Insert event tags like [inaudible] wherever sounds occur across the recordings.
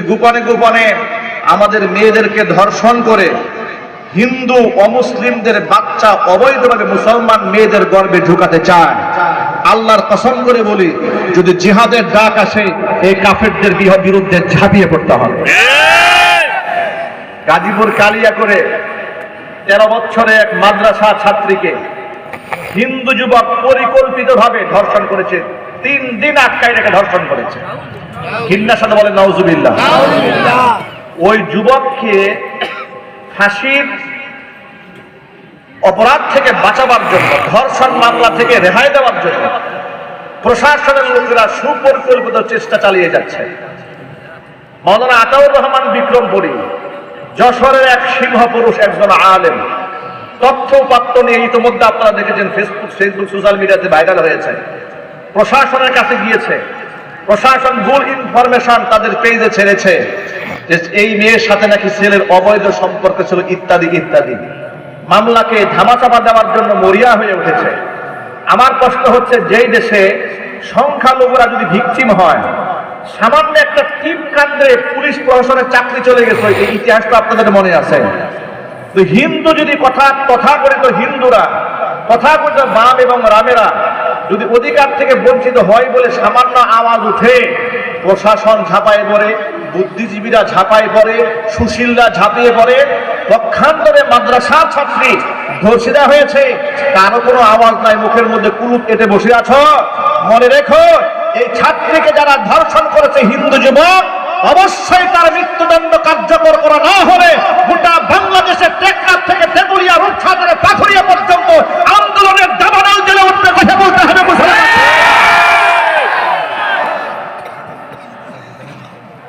গোপনে গোপনে আমাদের মেয়েদেরকে ধর্ষণ করে হিন্দু অমুসলিমদের বাচ্চা অবৈধভাবে মুসলমান মেয়েদের গর্ভে ঢুকাতে চায়, আল্লাহর কসম করে বলি, যদি জিহাদের ডাক আসে, এই কাফেরদের বিহ- বিরুদ্ধে ঝাঁপিয়ে পড়তে হবে। গাজীপুর কালিয়া করে তেরো বছরে এক মাদ্রাসা ছাত্রীকে হিন্দু যুবক পরিকল্পিতভাবে ধর্ষণ করেছে, তিন দিন আটকায় রেখে ধর্ষণ করেছে। ঘিন্নার সাথে বলে নওজুবিল্লাহ ওই যুবককে ফাঁসির অপরাধ থেকে বাঁচাবার জন্য ধর্ষণ মামলা থেকে রেহাই দেওয়ার জন্য প্রশাসনের লোকেরা সুপরিকল্পিত চেষ্টা চালিয়ে যাচ্ছে। মৌলানা আতাউর রহমান বিক্রমপুরী যশোরের এক সিংহ পুরুষ একজন আলেম। তথ্য উপাত্ত নিয়ে ইতিমধ্যে আপনারা দেখেছেন ফেসবুক ফেসবুক সোশ্যাল মিডিয়াতে ভাইরাল হয়েছে। প্রশাসনের কাছে গিয়েছে। প্রশাসন ভুল ইনফরমেশন তাদের পেজে ছেড়েছে যে এই মেয়ের সাথে নাকি ছেলের অবৈধ সম্পর্ক ছিল, ইত্যাদি ইত্যাদি। মামলাকে ধামাচাপা দেওয়ার জন্য মরিয়া হয়ে উঠেছে। আমার প্রশ্ন হচ্ছে, যেই দেশে সংখ্যালঘুরা যদি ভিকটিম হয়, সামান্য একটা টিপ কাণ্ডে পুলিশ প্রশাসনের চাকরি চলে গেছে, এই ইতিহাসটা আপনাদের মনে আছে? তো হিন্দু যদি কথা কথা তথাকথিত হিন্দুরা, কথা তথাকথিত বাম এবং রামেরা যদি অধিকার থেকে বঞ্চিত হয় বলে সামান্য আওয়াজ উঠে প্রশাসন ঝাঁপায় পড়ে, বুদ্ধিজীবীরা ঝাঁপায় পড়ে, সুশীলরা ঝাঁপিয়ে পড়ে পক্ষান্তরে মাদ্রাসা ছাত্রী ধর্ষিতা হয়েছে। কারও কোনো আওয়াজ নাই, মুখের মধ্যে কুলুপ কেটে বসে আছো? মনে রেখো, এই ছাত্রীকে যারা ধর্ষণ করেছে হিন্দু যুবক, অবশ্যই তার মৃত্যুদণ্ড কার্যকর করা না হলে গোটা বাংলাদেশের টেকনাফ থেকে তেতুলিয়া রূপসা থেকে পাথুরিয়া পর্যন্ত আন্দোলনের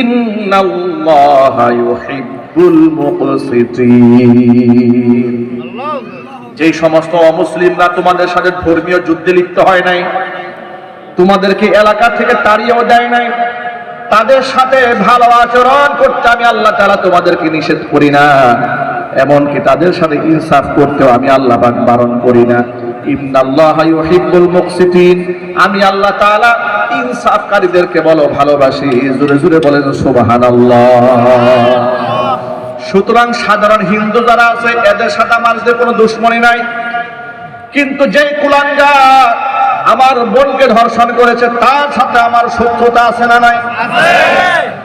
ইন্নাল্লাহা ইউহিব্বুল মুকসিতিন যেই সমস্ত অমুসলিমরা তোমাদের সাথে ধর্মীয় যুদ্ধে লিপ্ত হয় নাই, তোমাদেরকে এলাকা থেকে তাড়িয়েও দেয় নাই, তাদের সাথে ভালো আচরণ করতে আমি আল্লাহ তাআলা তোমাদেরকে নিষেধ করি না, এমনকি তাদের সাথে ইনসাফ করতেও আমি আল্লাহ বারণ করি না। আমি আল্লাহ তাআলা ইনসাফকারীদেরকে বলো ভালোবাসি, জোরে জোরে বলেন সুবহানাল্লাহ। সুতরাং সাধারণ হিন্দু যারা আছে, এদের সাথে যে কোনো দুশ্মনী নাই। কিন্তু যেই কুলাঙ্গার আমার বোনকে ধর্ষণ করেছে, তার সাথে আমার শত্রুতা আছে না নাই?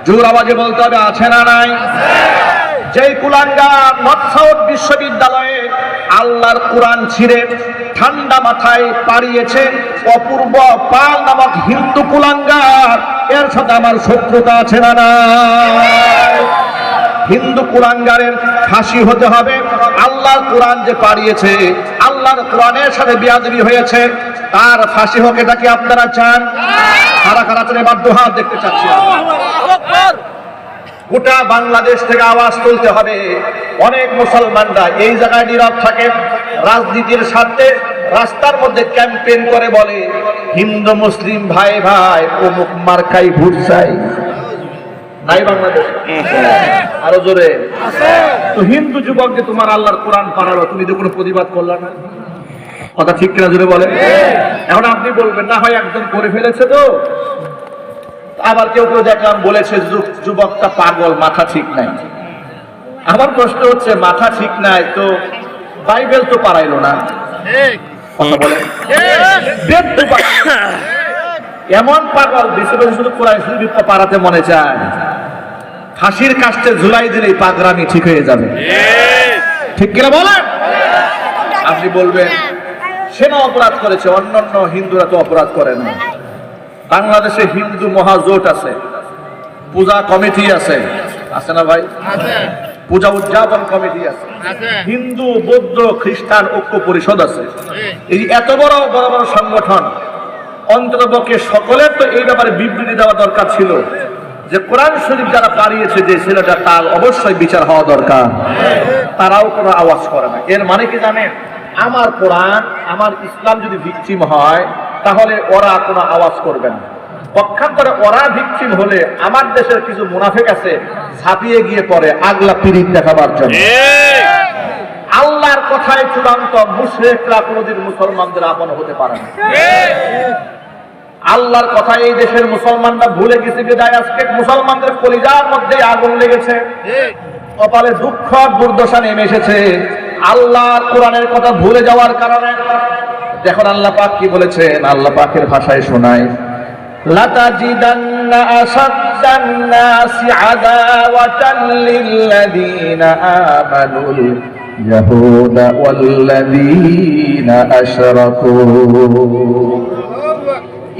জোর আওয়াজে বলতে হবে, আছে না নাই? যেই কুলাঙ্গার নর্থ সাউথ বিশ্ববিদ্যালয়ে আল্লাহর কোরআন ছিঁড়ে ঠান্ডা মাথায় পাড়িয়েছে অপূর্ব পাল নামক হিন্দু কুলাঙ্গার। এর সাথে আমার শত্রুতা আছে না হিন্দু কুরাঙ্গারের ফাঁসি হতে হবে। আল্লাহর কোরআন যে পাড়িয়েছে, আল্লাহর কোরআনের সাথে বিয়াদবি হয়েছে, তার ফাঁসি হোক, এটা কি আপনারা চান? কারা কারা চান এবার দোহাত দেখতে চাচ্ছি গোটা বাংলাদেশ থেকে আওয়াজ তুলতে হবে। অনেক মুসলমানরা এই জায়গায় নীরব থাকে। রাজনীতির স্বার্থে রাস্তার মধ্যে ক্যাম্পেইন করে বলে হিন্দু মুসলিম ভাই ভাই অমুক মার্কাই ভোট চাই। নাই বাংলাদেশ? [laughs] আরও জোরে। তো হিন্দু যুবক যে তোমার আল্লাহর কোরআন পাড়ালো তুমি তো কোনো প্রতিবাদ করলা না। কথা ঠিক কিনা জোরে বলে এখন আপনি বলবেন না হয় একজন করে ফেলেছে তো। আবার কেউ কেউ দেখলাম বলেছে যুবকটা পাগল মাথা ঠিক নাই। আমার প্রশ্ন হচ্ছে মাথা ঠিক নাই তো বাইবেল তো পারাইলো না। কথা। এমন পাগল বেশি বেশি শুধু কোরআন শরীফটা পারাতে মনে চায়। ফাঁসির কাস্টে ঝুলাই দিলেই পাগরামি ঠিক হয়ে যাবে। ঠিক কিনা বলেন? আপনি বলবেন, সেনা অপরাধ করেছে, অন্যান্য হিন্দুরা তো অপরাধ করে না। বাংলাদেশে হিন্দু মহাজোট আছে, পূজা কমিটি আছে। আছে না ভাই? পূজা উদযাপন কমিটি আছে। হিন্দু বৌদ্ধ খ্রিস্টান ঐক্য পরিষদ আছে। এই এত বড় বড় বড় সংগঠন অন্ততপক্ষে সকলের তো এই ব্যাপারে বিবৃতি দেওয়া দরকার ছিল যে কোরআন শরীফ যারা পারিয়েছে যে ছেলেটা তার অবশ্যই বিচার হওয়া দরকার। তারাও কোনো আওয়াজ করে না। এর মানে কি জানেন? আমার কোরআন আমার ইসলাম যদি ভিকটিম হয় তাহলে ওরা কোনো আওয়াজ করবে না। পক্ষান্তরে ওরা ভিকটিম হলে আমার দেশের কিছু মুনাফিক আছে ছাপিয়ে গিয়ে পড়ে আগলা পিরিত দেখাবার জন্য। আল্লাহর কথায় চূড়ান্ত মুশরিকরা কোনোদিন মুসলমানদের আপন হতে পারে না। আল্লাহর কথা এই দেশের মুসলমানরা ভুলে গেছে বিদায় আজকে মুসলমানদের কলিজার মধ্যে আগুন লেগেছে। কপালে দুঃখ দুর্দশা নেমে এসেছে। আল্লাহর কোরআনের কথা ভুলে যাওয়ার কারণে। দেখুন আল্লাহ পাক কি বলেছেন আল্লাহ পাকের ভাষায় শোনায়। لتجدن أشد الناس عداوة للذين آمنوا اليهود والذين أشركوا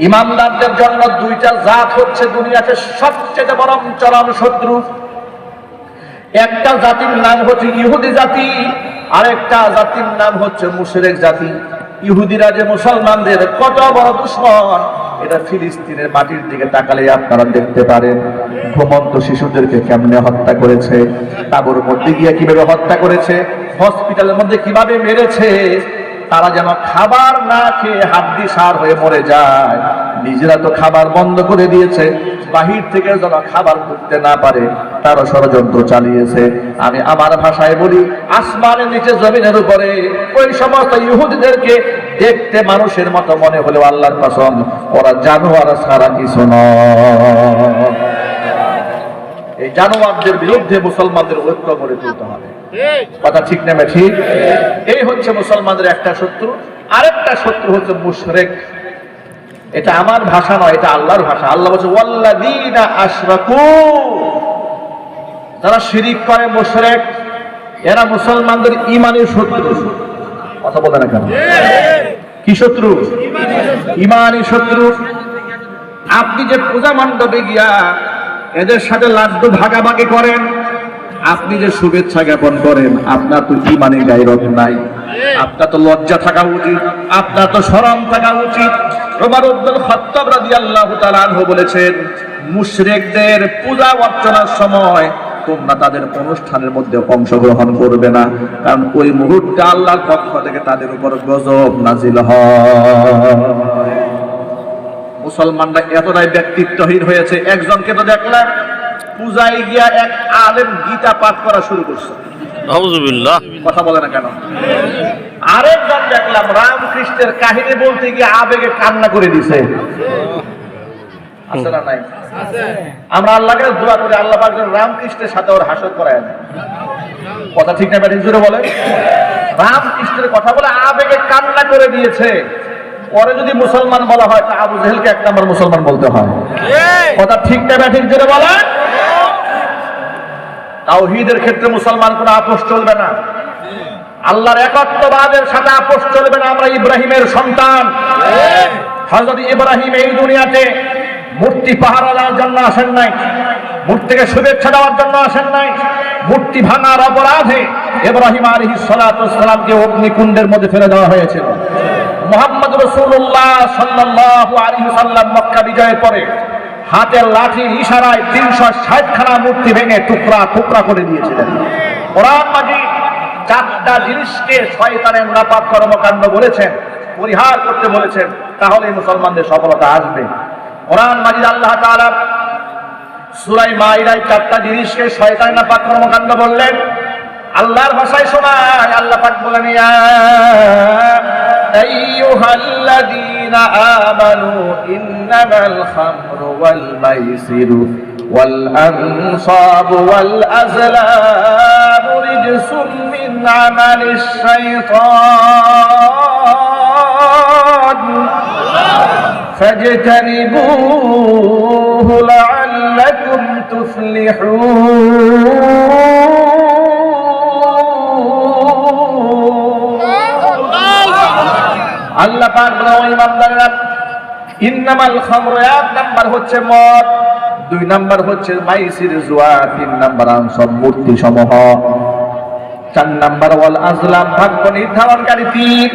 ইমানদারদের জন্য দুইটা জাত হচ্ছে দুনিয়াতে সবচেয়ে বড় চরম শত্রু একটা জাতির নাম হচ্ছে ইহুদি জাতি আরেকটা জাতির নাম হচ্ছে মুশরিক জাতি ইহুদিরা যে মুসলমানদের কত বড় দুশ্মন এটা ফিলিস্তিনের মাটির দিকে তাকালে আপনারা দেখতে পারেন, ঘুমন্ত শিশুদেরকে কেমনে হত্যা করেছে, তাবুর মধ্যে গিয়ে কীভাবে হত্যা করেছে, হসপিটালের মধ্যে কীভাবে মেরেছে, তারা যেন খাবার না খেয়ে হাড্ডি সার হয়ে মরে যায়। নিজেরা তো খাবার বন্ধ করে দিয়েছে, বাহির থেকে যেন খাবার করতে না পারে, তারও ষড়যন্ত্র চালিয়েছে। আমি আমার ভাষায় বলি, আসমানের নিচে জমিনের উপরে ওই সমস্ত ইহুদিদেরকে দেখতে মানুষের মতো মনে হলেও আল্লাহর কসম, ওরা জানোয়ার ছাড়া কিছু এই জানোয়ারদের বিরুদ্ধে মুসলমানদের ঐক্য করে তুলতে হবে। কথা ঠিক নেমে ঠিক। এই হচ্ছে মুসলমানদের একটা শত্রু। আরেকটা শত্রু হচ্ছে মুশরেক। এটা আমার ভাষা নয়, এটা আল্লাহর ভাষা। আল্লাহ বলছে, ওয়াল্লাযীনা আশরাকু। যারা শিরিক করে, মুশরেক, এরা মুসলমানদের ইমানের শত্রু। কথা বলে না কেন? কি শত্রু? ইমানি শত্রু। আপনি যে পূজা মণ্ডপে গিয়া এদের সাথে লাড্ডু ভাগাভাগি করেন, আপনি যে শুভেচ্ছা জ্ঞাপন করেন, আপনার তো ইমানে গাইরত নাই। আপনার তো লজ্জা থাকা উচিত, আপনার তো শরম থাকা উচিত। ওমর উদ্দুল খত্তাব রাদিয়াল্লাহু তাআলা আনহু বলেছেন মুশরিকদের পূজা অর্চনার সময় তোমরা তাদের অনুষ্ঠানের মধ্যে অংশগ্রহণ করবে না কারণ ওই মুহূর্তে আল্লাহর পক্ষ থেকে তাদের উপর গজব নাজিল হয়। মুসলমানরা এতটাই ব্যক্তিত্বহীন হয়েছে একজনকে তো দেখলাম পূজায় গিয়া এক আলেম গীতা পাঠ করা শুরু করছে। কথা বলে না কেন? আরেকজন দেখলাম রামকৃষ্ণের কাহিনী বলতে গিয়ে আবেগে কান্না করে দিছে। আমরা আল্লাহকে দোয়া করি আল্লাহ রামকৃষ্ণের সাথে ওর হাসর করায় না কথা ঠিক না ব্যাটিং জুড়ে বলে রামকৃষ্ণের কথা বলে আবেগে কান্না করে দিয়েছে। পরে যদি মুসলমান বলা হয় তা আবু জেহেলকে এক নম্বর মুসলমান বলতে হয়। কথা ঠিক না ব্যাটিং জুড়ে বলে তাওহীদের ক্ষেত্রে মুসলমান কোনো আপোষ চলবে না। আল্লাহর একত্ববাদের সাথে আপোষ চলবে না আমরা ইব্রাহিমের সন্তান। হযরত ইব্রাহিম এই দুনিয়াতে মূর্তি পাহারা দেওয়ার জন্য আসেন নাই, মূর্তিকে শুভেচ্ছা দেওয়ার জন্য আসেন নাই। মূর্তি ভাঙার অপরাধে ইব্রাহিম আলাইহিস সালাতু সালামকে অগ্নিকুণ্ডের মধ্যে ফেলে দেওয়া হয়েছিল। মুহাম্মদ রাসূলুল্লাহ সাল্লাল্লাহু আলাইহি সাল্লাম মক্কা বিজয়ের পরে হাতের লাঠির ইশারায় তিনশো ষাট খানা মূর্তি ভেঙে টুকরা টুকরা করে দিয়েছিলেন। কোরআন মাজিদ চারটা জিনিসকে শয়তানের নাপাক কর্মকাণ্ড বলেছেন, পরিহার করতে বলেছেন তাহলে মুসলমানদের সফলতা আসবে। কোরআন মাজিদ আল্লাহ তাআলা সূরায় মাইদায় চারটা জিনিসকে শয়তানের কর্মকাণ্ড বললেন। আল্লাহর ভাষায় শোনায়, আল্লাহ পাক বলেন ওয়াল আজলামু রিজসুম মিন আমালিশ শাইতান فاجتنبوه لعلكم تفلحون আল্লাহ পাক বলে ও ইমানদাররা ইন্নামাল খামরু এক নাম্বার হচ্ছে মদ দুই নাম্বার হচ্ছে মাইসির জুয়া তিন নাম্বার আনসব মূর্তি সমূহ চার নাম্বার ওয়াল আজলাম ভাগ্য নির্ধারণকারী তীর।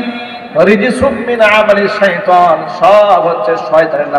রিজিসুমিন আমালি শাইতান সব হচ্ছে শয়তানের